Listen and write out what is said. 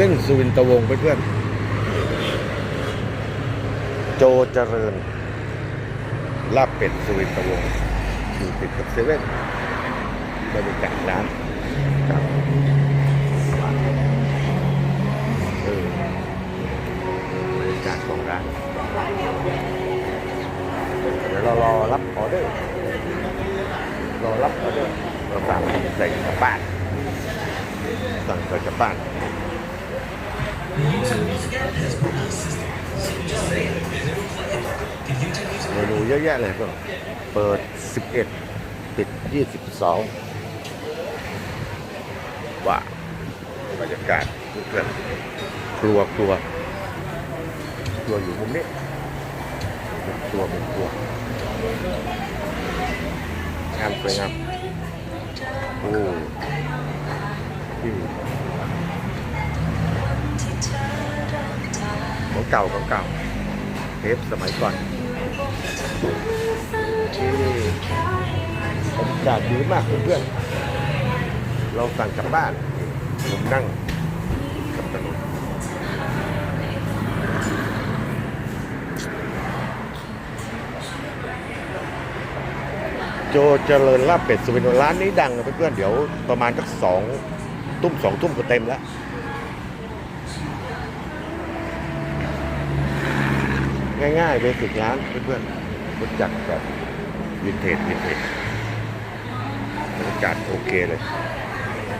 สุวินทวงศ์เพื่อนๆโจเจริญลาบเป็ดสุวินทวงศ์อยู่ติดกับเซเว่นบรรยากาศร้านครับเออบรรยากาศของร้านเดี๋ยวเรารอรับออเดอร์รอรับออเดอร์เราสั่งใส่กลับบ้านสั่งใส่กลับบ้าน เมนูเยอะแยะเลยก็เปิด 11 ปิด 22ว่าบรรยากาศเพื่อนครัวครัวครัวอยู่มุมนี้ครัวมุมครัวงามสวยงามโอ้ที่ ของเก่าของเก่าเทปสมัยก่อนที่บรรยากาศดีมากเพื่อนๆเราสั่งกลับบ้านผมนั่งกับถนนโจเจริญลาบเป็ดสุวรรณร้านนี้ดังนะเพื่อนๆเดี๋ยวประมาณสักสองตุ้มสองทุ่มก็เต็มแล้ว ง่ายๆเบสิกร้านเพื่อนๆรู้จักแบบวินเทจวินเทจบรรยากาศโอเคเลย